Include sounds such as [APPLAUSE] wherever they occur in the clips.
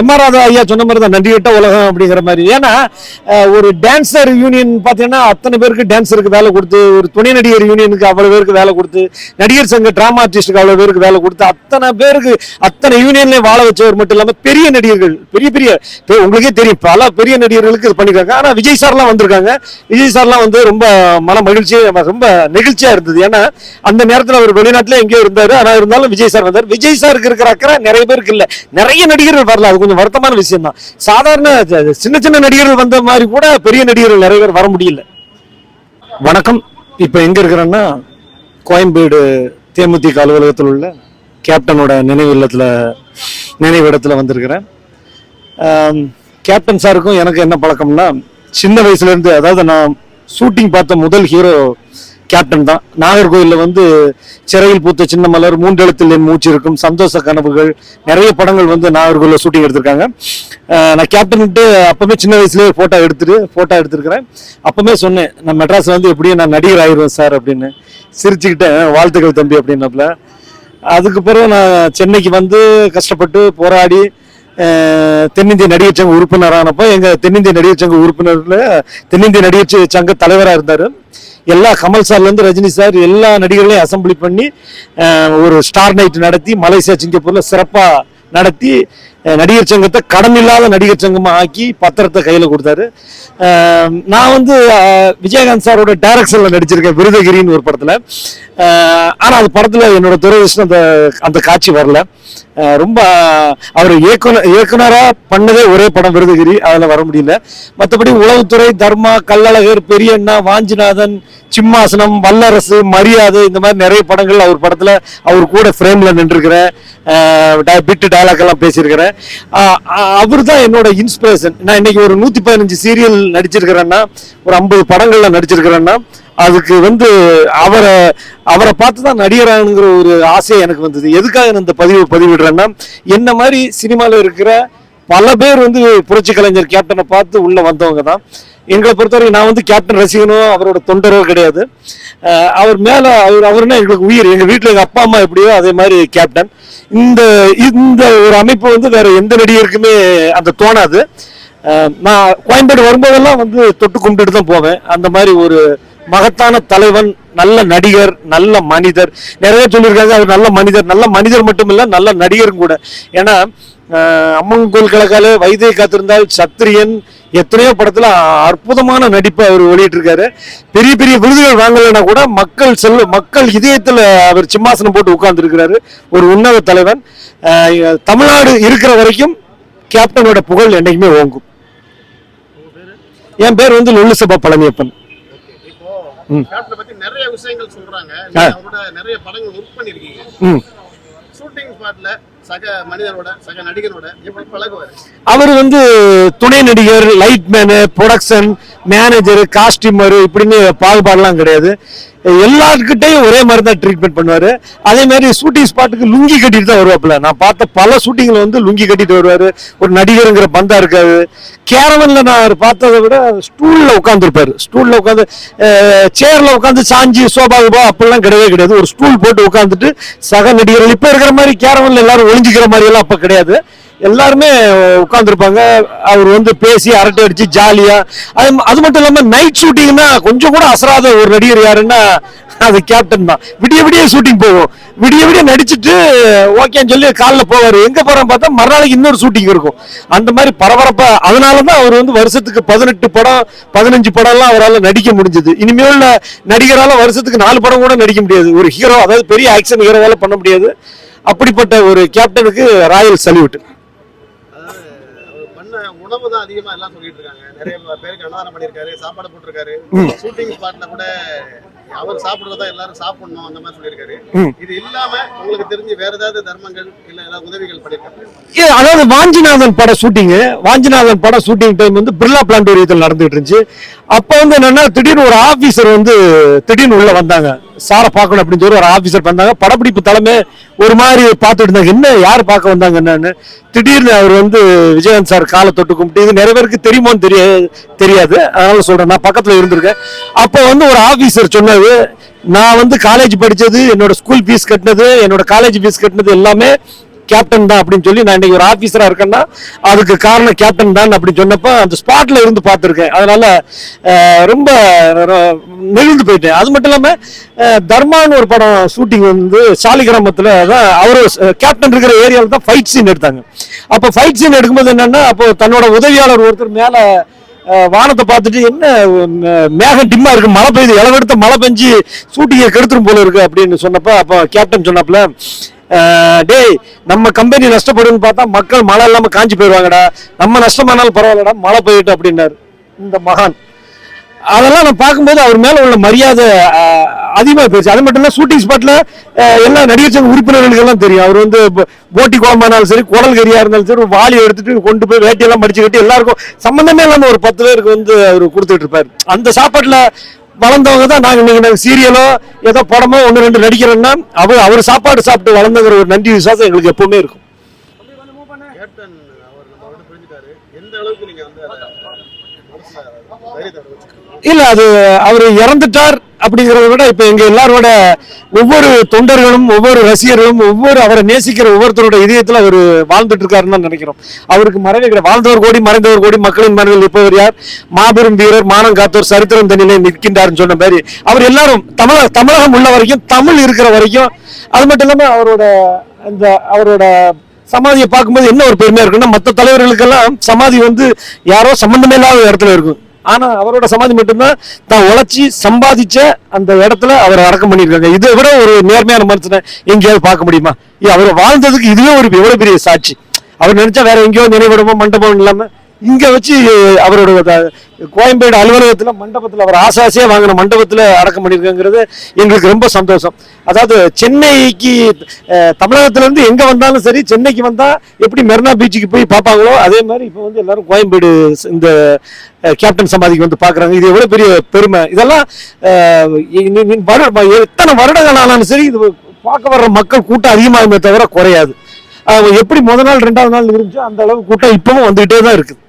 MR Radha ஐயா சொன்ன மாதிரி தான் நன்றிகிட்ட உலகம் அப்படிங்கிற மாதிரி. ஏன்னா ஒரு டான்ஸர் யூனியன் பார்த்தீங்கன்னா அத்தனை பேருக்கு டான்ஸருக்கு வேலை கொடுத்து ஒரு துணை நடிகர் யூனியனுக்கு அவ்வளோ பேருக்கு வேலை கொடுத்து நடிகர் சங்க ட்ராமா ஆர்டிஸ்ட்டுக்கு அவ்வளோ பேருக்கு வேலை கொடுத்து அத்தனை பேருக்கு அத்தனை யூனியன்ல வாழ வச்சவர் மட்டும் இல்லாமல் பெரிய நடிகர்கள் பெரிய பெரிய உங்களுக்கே தெரியும் பல பெரிய நடிகர்களுக்கு இது பண்ணியிருக்காங்க ஆனால் விஜய் சார்லாம் வந்திருக்காங்க. விஜய் சார்லாம் வந்து ரொம்ப மன மகிழ்ச்சி ரொம்ப நெகிழ்ச்சியாக இருந்தது. ஏன்னா அந்த நேரத்தில் அவர் வெளிநாட்டில் எங்கேயோ இருந்தார். ஆனால் இருந்தாலும் விஜய் சார் வந்தார். விஜய் சாருக்கு இருக்கிற அக்கறை நிறைய பேருக்கு இல்லை. நிறைய நடிகர்கள் வரல. அது கொஞ்சம் வருத்தமான விஷயம் தான் சாதாரண சின்ன சின்ன நடிகர்கள் வந்த மாதிரி கூட பெரிய நடிகர்கள் நிறைய பேர் வர முடியல. வணக்கம். இப்போ எங்க இருக்கிறேன்னா கோயம்பேடு தேமுதிக அலுவலகத்தில் உள்ள கேப்டனோட நினைவு இல்லத்துல நினைவிடத்துல வந்திருக்கிறேன். கேப்டன் சாருக்கும் எனக்கு என்ன பழக்கம்னா சின்ன வயசுலேருந்து அதாவது நான் ஷூட்டிங் பார்த்த முதல் ஹீரோ கேப்டன் தான். நாகர்கோயிலில் வந்து சிறையில் பூத்த சின்ன மலர் மூன்றெழுத்தில் என் மூச்சு இருக்கும் சந்தோஷ கனவுகள் நிறைய படங்கள் வந்து நாகர்கோயிலில் ஷூட்டிங் எடுத்திருக்காங்க. நான் கேப்டன்ட்டு அப்பவுமே சின்ன வயசுலேயே ஃபோட்டோ எடுத்துட்டு ஃபோட்டோ எடுத்திருக்கிறேன். அப்பவுமே சொன்னேன் நான் மெட்ராஸ் வந்து எப்படியும் நான் நடிகர் ஆயிடுவேன் சார் அப்படின்னு. சிரிச்சுக்கிட்டேன் வாழ்த்துக்கள் தம்பி அப்படின்னாப்புல. அதுக்கு பிறகு நான் சென்னைக்கு வந்து கஷ்டப்பட்டு போராடி தென்னிந்திய நடிகர் சங்க உறுப்பினரானப்போ எங்கள் தென்னிந்திய நடிகர் சங்க உறுப்பினரில் தென்னிந்திய நடிகர் சங்க தலைவராக இருந்தார். எல்லா கமல் சார்லேருந்து ரஜினி சார் எல்லா நடிகர்களையும் அசம்பிளி பண்ணி ஒரு ஸ்டார் நைட் நடத்தி மலேசியா சிங்கப்பூரில் சிறப்பாக நடத்தி நடிகர் சங்கத்தை கடன் இல்லாத நடிகர் சங்கமாக ஆக்கி பத்திரத்தை கையில் கொடுத்தாரு. நான் வந்து விஜயகாந்த் சாரோட டைரக்ஷனில் நடிச்சிருக்கேன் விருதகிரின்னு ஒரு படத்தில். ஆனால் அந்த படத்தில் என்னோட விஷயம் அந்த அந்த காட்சி வரல. ரொம்ப அவர் இயக்குனர் இயக்குனராக பண்ணதே ஒரே படம் விருதகிரி. அதில் வர முடியல. மற்றபடி உளவுத்துறை தர்மா கல்லழகர் பெரியண்ணா வாஞ்சிநாதன் சிம்மாசனம் வல்லரசு மரியாதை இந்த மாதிரி நிறைய படங்கள் அவர் படத்தில் அவர் கூட ஃப்ரேமில் நின்றுருக்கிறேன் பிட்டு டைலாக் எல்லாம் பேசியிருக்கிறேன் அவர் தான் என்னோட இன்ஸ்பிரேஷன் நான் இன்னைக்கு ஒரு நூத்தி பதினஞ்சு சீரியல் நடிச்சிருக்கிறேன்னா ஒரு ஐம்பது படங்களில் நடிச்சிருக்கிறேன்னா அதுக்கு வந்து அவரை அவரை பார்த்து தான் நடிகரானுங்கிற ஒரு ஆசையை எனக்கு வந்தது. எதுக்காக நான் இந்த பதிவு பதிவிடுறேன்னா என்ன மாதிரி சினிமாவில் இருக்கிற பல பேர் வந்து புரட்சி கலைஞர் கேப்டனை பார்த்து உள்ளே வந்தவங்க தான் எங்களை பொறுத்தவரைக்கும் நான் வந்து கேப்டன் ரசிகனோ அவரோட தொண்டரோ கிடையாது. அவர் மேலே அவர் அவர்னா எங்களுக்கு உயிர்? எங்கள் வீட்டில் எங்கள் அப்பா அம்மா எப்படியோ அதே மாதிரி கேப்டன். இந்த இந்த ஒரு அமைப்பு வந்து வேற எந்த நடிகருக்குமே அந்த தோணாது. நான் கோயம்பேடு வரும்போதெல்லாம் வந்து தொட்டு கும்பிட்டுட்டு தான் போவேன். அந்த மாதிரி ஒரு மகத்தான தலைவன் நல்ல நடிகர் நல்ல மனிதர். நிறைய சொல்லியிருக்காங்க அவர் நல்ல மனிதர். நல்ல மனிதர் மட்டும் இல்லை நல்ல நடிகரும் கூட. ஏன்னா அம்மங்கோல் அம்மன் கலக்கால வைத்திய காத்திருந்தால் சத்திரியன் எத்தனையோ படத்துல அற்புதமான நடிப்பை அவர் வெளியிட்டிருக்காரு. பெரிய பெரிய விருதுகள் வாங்கலைன்னா கூட மக்கள் செல் மக்கள் இதயத்துல அவர் சிம்மாசனம் போட்டு உட்கார்ந்துருக்கிறாரு. ஒரு உன்னத தலைவன். தமிழ்நாடு இருக்கிற வரைக்கும் கேப்டனோட புகழ் என்னைக்குமே ஓங்கும். என் பேர் வந்து லொல்லு சபா பழனியப்பன். பத்தி நிறைய விஷயங்கள் சொல்றாங்க. அவரோட நிறைய படங்கள் ஒர்க் பண்ணிருக்கீங்க. ஷூட்டிங் ஸ்பாட்ல சக மனிதனோட சக நடிகனோட எப்படி பழகுவார்? அவர் வந்து துணை நடிகர் light man production manager costumer இப்படின்னு பாகுபாடுலாம் கிடையாது. எல்லாருக்கிட்டையும் ஒரே மாதிரி தான் ட்ரீட்மெண்ட் பண்ணுவார். அதே மாதிரி ஷூட்டிங் ஸ்பாட்டுக்கு லுங்கி கட்டிட்டு தான் வருவாப்புல. நான் பார்த்த பல ஷூட்டிங்கில் வந்து லுங்கி கட்டிட்டு வருவார். ஒரு நடிகருங்கிற பந்தா இருக்காது. கேரவனில் நான் அவர் பார்த்ததை விட ஸ்டூலில் உட்காந்துருப்பார் ஸ்டூலில் உட்காந்து சேரில் உட்காந்து சாஞ்சி சோபா அப்படிலாம் கிடையவே கிடையாது. ஒரு ஸ்டூல் போட்டு உட்காந்துட்டு சக நடிகர்கள் இப்போ இருக்கிற மாதிரி கேரவனில் எல்லாரும் ஒளிஞ்சிக்கிற மாதிரி எல்லாம் அப்போ கிடையாது. எல்லாருமே உட்காந்துருப்பாங்க அவர் வந்து பேசி அரட்டை அடிச்சு ஜாலியா. அது அது மட்டும் இல்லாமல் நைட் ஷூட்டிங்னா கொஞ்சம் கூட அசராத ஒரு நடிகர் யாருன்னா அது கேப்டன் தான். விடிய விடிய ஷூட்டிங் போகும். விடிய விடிய நடிச்சுட்டு ஓகேன்னு சொல்லி காலைல போவார். எங்கே போகிறோம் பார்த்தா மறுநாளைக்கு இன்னொரு ஷூட்டிங் இருக்கும். அந்த மாதிரி பரபரப்பாக அதனால தான் அவர் வந்து வருஷத்துக்கு பதினெட்டு படம் பதினஞ்சு படம்லாம் அவரால் நடிக்க முடிஞ்சது. இனிமேல் உள்ள வருஷத்துக்கு நாலு படம் கூட நடிக்க முடியாது. ஒரு ஹீரோ அதாவது பெரிய ஆக்ஷன் ஹீரோவால் பண்ண முடியாது. அப்படிப்பட்ட ஒரு கேப்டனுக்கு ராயல் சல்யூட். அதாவது அவர் பண்ண உணவு தான் அதிகமா எல்லாம் சொல்லிட்டு இருக்காங்க நிறைய பேருக்கு அன்னதானம் பண்ணிருக்காரு சாப்பாடு போட்டிருக்காரு. ஷூட்டிங் ஸ்பாட்ல கூட அவர் சாப்பிடுறதா எல்லாரும் சாப்பிடணும் அந்த மாதிரி சொல்லியிருக்காரு. இது இல்லாம உங்களுக்கு தெரிஞ்சு வேற ஏதாவது தர்மங்கள் இல்ல ஏதாவது உதவிகள் பண்ணிருக்காரு ஏ, அதாவது வாஞ்சிநாதன் பட ஷூட்டிங் வாஞ்சிநாதன் பட ஷூட்டிங் டைம் வந்து பிர்லா பிளான்டோரியத்தில் நடந்துகிட்டு இருந்துச்சு. அப்போ வந்து என்னன்னா திடீர்னு ஒரு ஆபீசர் வந்து திடீர்னு உள்ள வந்தாங்க. சாரை பார்க்கணும் அப்படின்னு சொல்லி ஒரு ஆஃபீஸர் வந்தாங்க. படப்பிடிப்பு தலைமை ஒரு மாதிரி பார்த்துட்டு இருந்தாங்க. என்ன யார் பார்க்க வந்தாங்க என்னன்னு திடீர்னு அவர் வந்து விஜயகாந்த் சார் காலை தொட்டு கும்பிட்டு இது நிறைய பேருக்கு தெரியுமோன்னு தெரிய தெரியாது. அதனால சொல்கிறேன் நான் பக்கத்தில் இருந்திருக்கேன். அப்போ வந்து ஒரு ஆஃபீஸர் சொன்னது நான் வந்து காலேஜ் படித்தது என்னோட ஸ்கூல் ஃபீஸ் கட்டினது என்னோட காலேஜ் ஃபீஸ் கட்டினது எல்லாமே கேப்டன் தான் அப்படின்னு சொல்லி நான் இன்னைக்கு ஒரு ஆபீசரா இருக்கேன்னா அதுக்கு காரணம் கேப்டன் தான் அப்படின்னு சொன்னப்ப அந்த ஸ்பாட்ல இருந்து பார்த்துருக்கேன். அதனால ரொம்ப நெகிழ்ந்து போயிட்டேன். அது மட்டும் இல்லாம தர்மான்னு ஒரு படம் ஷூட்டிங் வந்து சாலிகிராமத்துல தான் அவரு கேப்டன் இருக்கிற ஏரியாவில் தான் ஃபைட் சீன் எடுத்தாங்க. அப்போ ஃபைட் சீன் எடுக்கும்போது என்னன்னா அப்போ தன்னோட உதவியாளர் ஒருத்தர் மேலே வானத்தை பார்த்துட்டு என்ன மேகம் டிம்மா இருக்கு மழை பெய்யுது இளவெடுத்த மழை பெஞ்சு ஷூட்டிங்கை கெடுத்துரும் போல இருக்கு அப்படின்னு சொன்னப்ப அப்போ கேப்டன் சொன்னாப்ல டேய் நம்ம கம்பெனி நஷ்டப்படுன்னு பார்த்தா மக்கள் மழை இல்லாம காஞ்சி போயிடுவாங்கடா நம்ம நஷ்டமானாலும் பரவாயில்லடா மழை பெய்யட்டும் அப்படின்னாரு. இந்த மகான். அதெல்லாம் நான் பார்க்கும்போது அவர் மேல உள்ள மரியாதை அஹ், அதிகமா போயிடுச்சு அது மட்டும் இல்ல ஷூட்டிங் ஸ்பாட்ல எல்லா நடிகர் சங்க உறுப்பினர்களுக்கு எல்லாம் தெரியும். அவர் வந்து போட்டி குழம்பானாலும் சரி குடல் கறியா இருந்தாலும் சரி வாளி எடுத்துட்டு கொண்டு போய் வேட்டியெல்லாம் மடிச்சு கட்டி எல்லாருக்கும் சம்பந்தமே இல்லாம ஒரு பத்து பேருக்கு வந்து அவர் கொடுத்துட்டு இருப்பாரு. அந்த சாப்பாட்டுல வளர்ந்தவங்க தான் நாங்க இன்னைக்கு நாங்க சீரியலோ ஏதோ படமோ ஒன்று ரெண்டு நடிக்கிறோம்னா அவர் அவர் சாப்பாடு சாப்பிட்டு வளர்ந்தங்கிற ஒரு நன்றி விசுவாசம் எங்களுக்கு எப்பவுமே இருக்கும். இல்ல அது அவர் இறந்துட்டார். அப்படிங்கிறத விட இப்ப எங்க எல்லாரோட ஒவ்வொரு தொண்டர்களும் ஒவ்வொரு ரசிகர்களும் ஒவ்வொரு அவரை நேசிக்கிற ஒவ்வொருத்தரோட இதயத்துல அவர் வாழ்ந்துட்டு இருக்காருன்னு தான் நினைக்கிறோம். அவருக்கு மறைவே கிடையாது. வாழ்ந்தவர் கோடி மறைந்தவர் கோடி மக்களின் மனதில் இருப்பவர் யார்? மாபெரும் வீரர் மானம் காத்தோர் சரித்திரம் தண்ணிலே நிற்கின்றார்னு சொன்ன மாதிரி அவர் எல்லாரும் தமிழ தமிழகம் உள்ள வரைக்கும் தமிழ் இருக்கிற வரைக்கும் அது மட்டும் இல்லாம அவரோட அந்த அவரோட சமாதியை பார்க்கும்போது என்ன ஒரு பெருமையா இருக்குன்னா மற்ற தலைவர்களுக்கெல்லாம் சமாதி வந்து யாரோ சம்பந்தமே இல்லாத இடத்துல இருக்கும். ஆனா அவரோட சமாதி மட்டும்தான் தான் உழைச்சி சம்பாதிச்ச அந்த இடத்துல அவரை அடக்கம் பண்ணியிருக்காங்க. இதை விட ஒரு நேர்மையான மனுஷனை எங்கேயாவது பார்க்க முடியுமா? அவர் வாழ்ந்ததுக்கு இதுவே ஒரு எவ்வளவு பெரிய சாட்சி. அவர் நினைச்சா வேற எங்கேயோ நினைவிடமோ மண்டபம் இல்லாம இங்கே வச்சு அவரோட கோயம்பேடு அலுவலகத்தில் மண்டபத்தில் அவர் ஆசாசியாக வாங்கின மண்டபத்தில் அடக்கம் பண்ணியிருக்காங்கிறது எங்களுக்கு ரொம்ப சந்தோஷம். அதாவது சென்னைக்கு தமிழகத்துலேருந்து எங்கே வந்தாலும் சரி சென்னைக்கு வந்தால் எப்படி மெரினா பீச்சுக்கு போய் பார்ப்பாங்களோ அதே மாதிரி இப்போ வந்து எல்லாரும் கோயம்பேடு இந்த கேப்டன் சமாதிக்கு வந்து பார்க்குறாங்க. இது எவ்வளோ பெரிய பெருமை. இதெல்லாம் எத்தனை வருடங்கள் ஆனாலும் சரி இது பார்க்க வர்ற மக்கள் கூட்டம் அதிகமாகுமே தவிர குறையாது. எப்படி முத நாள் ரெண்டாவது நாள் இருந்துச்சோ அந்த அளவு கூட்டம் இப்பவும் வந்துகிட்டே தான் இருக்குது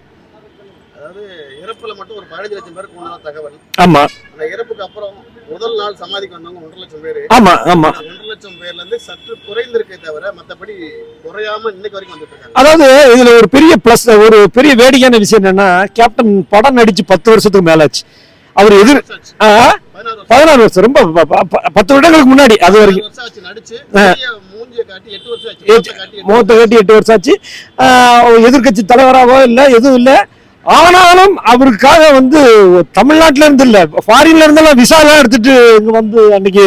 அதாவது இறப்புல மட்டும் ஒரு பதினஞ்சு லட்சம் பேருக்கு முன்னாள் தகவல். ஆமா. அந்த இறப்புக்கு அப்புறம் முதல் நாள் சமாதிக்கு வந்தவங்க ஒன்றரை லட்சம் பேரு. ஆமா ஆமா. ஒன்றரை லட்சம் பேர்ல இருந்து சற்று குறைந்திருக்கே தவிர மத்தபடி குறையாம இன்னைக்கு வரைக்கும் வந்துட்டு இருக்காங்க. அதாவது இதுல ஒரு பெரிய பிளஸ் ஒரு பெரிய வேடிக்கையான விஷயம் என்னன்னா கேப்டன் படம் நடிச்சு பத்து வருஷத்துக்கு மேலாச்சு. அவர் எதிர் பதினாறு வருஷம். ரொம்ப பத்து வருடங்களுக்கு முன்னாடி அது வரைக்கும். மூஞ்சியை காட்டி எட்டு வருஷம் ஆச்சு. எதிர்கட்சி தலைவராவோ இல்லை எதுவும் இல்லை. ஆனாலும் அவருக்காக வந்து தமிழ்நாட்டுல இருந்து இல்ல ஃபாரின்ல இருந்தெல்லாம் விசா எல்லாம் எடுத்துட்டு இங்க வந்து அன்னைக்கு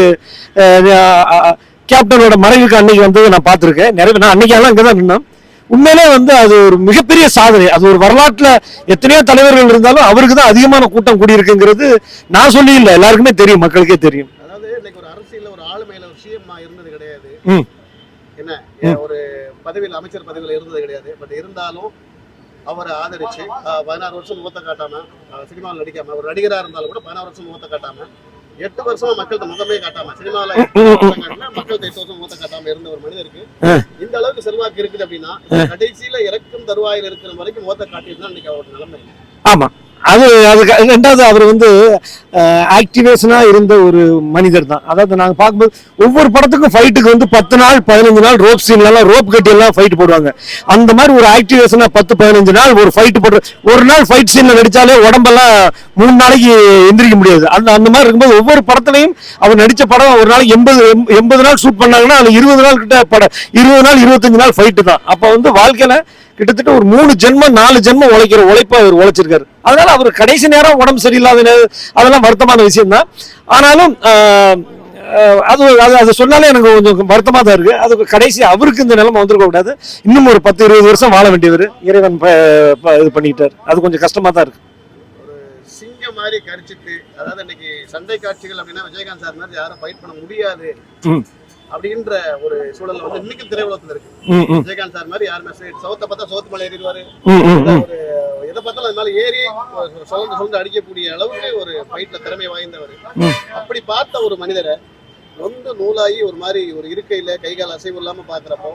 கேப்டனோட மறைவுக்கு அன்னைக்கு வந்து நான் பார்த்திருக்கேன். நிறைய நான் அன்னைக்கு எல்லாம் இங்கதான் நின்னேன் உண்மையிலே வந்து அது ஒரு மிகப்பெரிய சாதனை. அது ஒரு வரலாற்றுல எத்தனையோ தலைவர்கள் இருந்தாலும் அவருக்கு தான் அதிகமான கூட்டம் கூடியிருக்குங்கிறது நான் சொல்லி இல்லை. எல்லாருக்குமே தெரியும் மக்களுக்கே தெரியும். அதாவது இன்னைக்கு ஒரு அரசியல்ல ஒரு ஆளுமையில ஒரு சிஎம் இருந்தது கிடையாது. ம். என்ன? ஒரு பதவியில் அமைச்சர் பதவியில் இருந்தது கிடையாது. பட் இருந்தாலும் அவரை ஆதரிச்சு பதினாறு வருஷம் முகத்தை காட்டாம ஆஹ், சினிமாவில் நடிக்காம ஒரு நடிகரா இருந்தாலும் கூட பதினாறு வருஷம் முகத்தை காட்டாம எட்டு வருஷமா மக்கள்கிட்ட முகமே காட்டாம சினிமாவில் மக்கள்கிட்ட எட்டு வருஷம் முகத்தை காட்டாம இருந்த ஒரு மனிதருக்கு இந்த அளவுக்கு செல்வாக்கு இருக்குது அப்படின்னா கடைசியில இறக்கும் தருவாயில் இருக்கிற வரைக்கும் முகத்தை காட்டியிருந்தா இன்னைக்கு அவரோட நிலைமை ஆமா. அது அதுக்கு ரெண்டாவது அவர் வந்து ஆக்டிவேஷனாக இருந்த ஒரு மனிதர் தான். அதாவது நாங்கள் பார்க்கும்போது ஒவ்வொரு படத்துக்கும் ஃபைட்டுக்கு வந்து பத்து நாள் பதினஞ்சு நாள் ரோப் சீன்லாம் ரோப் கட்டியெல்லாம் ஃபைட் போடுவாங்க. அந்த மாதிரி ஒரு ஆக்டிவேஷனாக பத்து பதினஞ்சு நாள் ஒரு ஃபைட் போடுற ஒரு நாள் ஃபைட் சீனில் நடித்தாலே உடம்பெல்லாம் மூணு நாளைக்கு எந்திரிக்க முடியாது. அந்த அந்த மாதிரி இருக்கும்போது ஒவ்வொரு படத்துலையும் அவர் நடித்த படம் ஒரு நாளைக்கு எண்பது எண்பது நாள் ஷூட் பண்ணாங்கன்னா அதுல இருபது நாள் கிட்ட படம் இருபது நாள் இருபத்தஞ்சு நாள் ஃபைட்டு தான். அப்போ வந்து வாழ்க்கையில் கிட்டத்தட்ட ஒரு மூணு ஜென்மம் நாலு ஜென்மம் உழைக்கிற உழைப்பை அவர் உழைச்சிருக்காரு. அதனால அவர் கடைசி நேரம் உடம்பு சரியில்லாத அதெல்லாம் வருத்தமான விஷயம் தான் ஆனாலும் அது அது அதை சொன்னாலே எனக்கு கொஞ்சம் வருத்தமா தான் இருக்கு. அது கடைசி அவருக்கு இந்த நிலைமை வந்திருக்க கூடாது. இன்னும் ஒரு பத்து இருபது வருஷம் வாழ வேண்டியவர் இறைவன் இது பண்ணிட்டார் அது கொஞ்சம் கஷ்டமா தான் இருக்கு. ஒரு சிங்கம் மாதிரி கரிச்சிட்டு அதாவது இன்னைக்கு சண்டை காட்சிகள் அப்படின்னா விஜயகாந்த் சார் மாதிரி யாரும் ஃபைட் பண்ண முடியாது. ம். அப்படின்ற ஒரு சூழல்ல வந்து இன்னைக்கு திரையுலகத்துல இருக்கு. விஜயகாந்த் சார் மாதிரி யாருமே சவுத்தை பார்த்தா சவுத்து மேல ஏறிடுவாரு. ஒரு எதை பார்த்தாலும் அது மேல ஏறி சுழந்து சுழந்து அடிக்கக்கூடிய அளவுக்கு ஒரு ஃபைட்ல திறமை வாய்ந்தவர். அப்படி பார்த்த ஒரு மனிதரை நொந்து நூலாகி ஒரு மாதிரி ஒரு இருக்கையில கை கால் அசைவு இல்லாம பாக்குறப்போ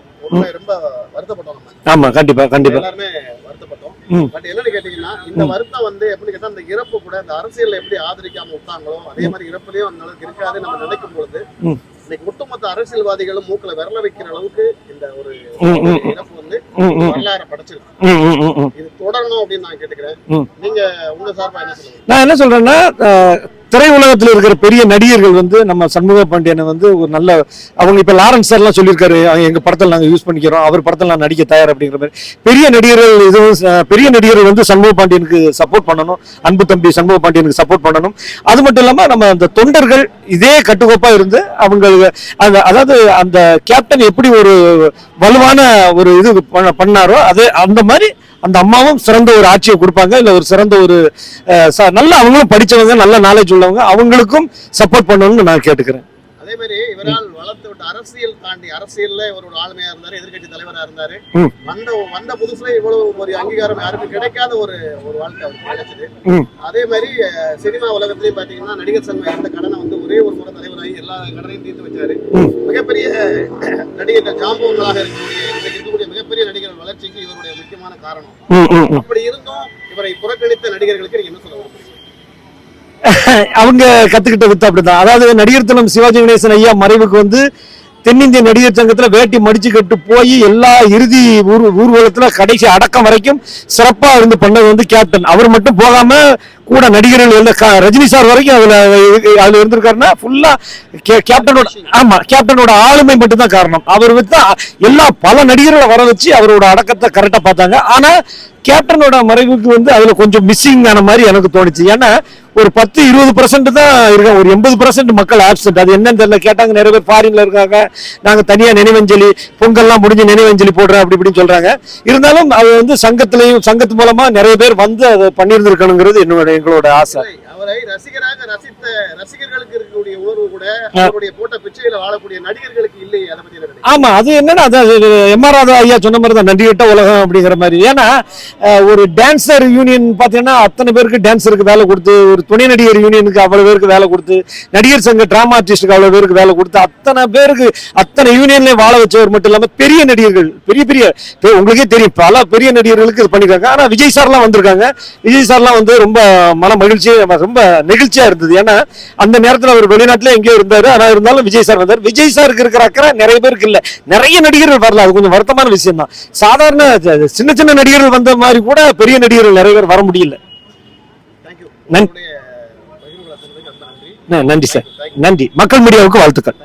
ரொம்ப வருத்தப்பட்டோம் நம்ம. ஆமா கண்டிப்பா கண்டிப்பா. எல்லாருமே வருத்தப்பட்டோம். பட் என்னன்னு கேட்டீங்கன்னா இந்த வருத்தம் வந்து எப்படி கேட்டா அந்த இறப்பு கூட இந்த அரசியல்ல எப்படி ஆதரிக்காம விட்டாங்களோ அதே மாதிரி இறப்புலயும் அந்த அளவுக்கு இருக்காது நம்ம நினைக்கும் பொழுது. இன்னைக்கு ஒட்டுமொத்த அரசியல்வாதிகளும் மூக்குல விரல வைக்கிற அளவுக்கு இந்த ஒரு. இழப்பு வந்து வரலாறு படைச்சிருக்கு. இது தொடரணும் அப்படின்னு நான் கேட்டுக்கிறேன். நீங்க உங்க சார்பா என்ன சொல்லுங்க நான் என்ன சொல்றேன்னா திரையுலகத்தில் இருக்கிற பெரிய நடிகர்கள் வந்து நம்ம சண்முக பாண்டியனை வந்து ஒரு நல்ல அவங்க இப்போ லாரன்ஸ் சார்லாம் சொல்லியிருக்காரு அவங்க படத்தில் நாங்கள் யூஸ் பண்ணிக்கிறோம் அவர் படத்தில் நான் நடிக்க தயார் அப்படிங்கிற மாதிரி. பெரிய நடிகர்கள் இதுவும் பெரிய நடிகர்கள் வந்து சண்முக பாண்டியனுக்கு சப்போர்ட் பண்ணணும் அன்பு தம்பி சண்முக பாண்டியனுக்கு சப்போர்ட் பண்ணணும். அது மட்டும் இல்லாமல் நம்ம அந்த தொண்டர்கள் இதே கட்டுக்கோப்பாக இருந்து அவங்களுக்கு அந்த அதாவது அந்த கேப்டன் எப்படி ஒரு வலுவான ஒரு இது பண்ணாரோ அதே அந்த மாதிரி அந்த அம்மாவும் சிறந்த ஒரு ஆட்சியை கொடுப்பாங்க இல்ல ஒரு சிறந்த ஒரு நல்ல அவங்களும் படிச்சவங்க நல்ல நாலேஜ் உள்ளவங்க அவங்களுக்கும் சப்போர்ட் பண்ணணும்னு நான் கேட்டுக்கிறேன் அதே மாதிரி இவரால் வளர்த்து விட்ட அரசியல் தாண்டி அரசியல்ல இவர் ஒரு ஆளுமையா இருந்தாரு எதிர்க்கட்சி தலைவரா இருந்தாரு. வந்த வந்த புதுசுல இவ்வளவு ஒரு அங்கீகாரம் யாருக்கும் கிடைக்காத ஒரு ஒரு வாழ்க்கை கிடைச்சது. அதே மாதிரி சினிமா உலகத்திலயும் பாத்தீங்கன்னா நடிகர் சங்கம் இருந்த கடனை வந்து ஒரே ஒரு முறை தலைவராகி எல்லா கடனையும் தீர்த்து வச்சாரு. மிகப்பெரிய நடிகர்கள் ஜாம்பவங்களாக இருக்கக்கூடிய மிகப்பெரிய நடிகர்கள் வளர்ச்சிக்கு இவருடைய முக்கியமான காரணம். அப்படி இருந்தும் இவரை புறக்கணித்த நடிகர்களுக்கு நீங்க என்ன சொல்ல [LAUGHS] அவங்க கத்துக்கிட்ட வித்து அப்படிதான் அதாவது நடிகர் தினம் சிவாஜி கணேசன் ஐயா மறைவுக்கு வந்து தென்னிந்திய நடிகர் சங்கத்தில் வேட்டி மடிச்சு கட்டு போய் எல்லா இறுதி ஊர் ஊர்வலத்தில் கடைசி அடக்கம் வரைக்கும் சிறப்பாக இருந்து பண்ணது வந்து கேப்டன் அவர் மட்டும் போகாம கூட நடிகர்கள் இருந்த க- ரஜினி சார் வரைக்கும் அதில் அதில் இருந்திருக்காருன்னா ஃபுல்லாக கேப்டனோட ஆமாம் கேப்டனோட ஆளுமை மட்டும்தான் காரணம். அவர் வந்து எல்லா பல நடிகர்களை வர வச்சு அவரோட அடக்கத்தை கரெக்டாக பார்த்தாங்க. ஆனால் கேப்டனோட மறைவுக்கு வந்து அதில் கொஞ்சம் மிஸ்ஸிங் ஆன மாதிரி எனக்கு தோணுச்சு. ஏன்னா ஒரு பத்து இருபது பர்சன்ட் தான் இருக்காங்க ஒரு எண்பது பர்சன்ட் மக்கள் ஆப்சென்ட் அது என்னன்னு தெரியல. கேட்டாங்க நிறைய பேர் ஃபாரின்ல இருக்காங்க. நாங்க தனியா நினைவஞ்சலி பொங்கல்லாம் முடிஞ்சு நினைவஞ்சலி போடுறோம் அப்படி இப்படின்னு சொல்றாங்க. இருந்தாலும் அது வந்து சங்கத்திலையும் சங்கத்து மூலமா நிறைய பேர் வந்து அதை பண்ணியிருந்திருக்கணுங்கிறது என்னோட எங்களோட ஆசை. அவரை ரசிகராக ரசித்த ரசிகர்களுக்கு இருக்கக்கூடிய உணர்வு கூட அவருடைய போட்ட பிச்சையில வாழக்கூடிய நடிகர்களுக்கு இல்லை அதை பத்தி? ஆமா அது என்னன்னா அது எம் ஆர் ராதா ஐயா சொன்ன மாதிரி தான் நன்றி கெட்ட உலகம் அப்படிங்கிற மாதிரி. ஏன்னா ஒரு டான்சர் யூனியன் பாத்தீங்கன்னா அத்தனை பேருக்கு டான்சருக்கு வேலை கொடுத்து ஒரு துணை நடிகர் யூனியனுக்கு அவ்வளவு பேருக்கு வேலை கொடுத்து நடிகர் சங்க டிராமா ஆர்டிஸ்டுக்கு அவ்வளவு பேருக்கு வேலை கொடுத்து அத்தனை பேருக்கு அத்தனை யூனியன்லயும் வாழ வச்சவர் மட்டும் இல்லாம பெரிய நடிகர்கள் பெரிய பெரிய உங்களுக்கே தெரியும் பல பெரிய நடிகர்களுக்கு இது பண்ணிருக்காங்க. ஆனா விஜய் சார்லாம் வந்திருக்காங்க. விஜய் சார்லாம் வந்து ரொம்ப மன மகிழ்ச்சி ரொம்ப நெகிழ்ச்சியா இருந்தது. ஏன்னா அந்த நேரத்துல அவர் வெளிநாட்டுல எங்கேயோ இருந்தாரு. ஆனா இருந்தாலும் விஜய் சார் வந்தார். விஜய் சாருக்கு இருக்கிற அக்கறை நிறைய பேருக்கு இல்ல. நிறைய நடிகர்கள் வரல. அது கொஞ்சம் வருத்தமான விஷயம் தான். சாதாரண சின்ன சின்ன நடிகர்கள் வந்த மாதிரி கூட பெரிய நடிகர்கள் நிறைய பேர் வர முடியல. நன்றி நன்றி சார். நன்றி. மக்கள் மீடியாவுக்கு வாழ்த்துக்கள்.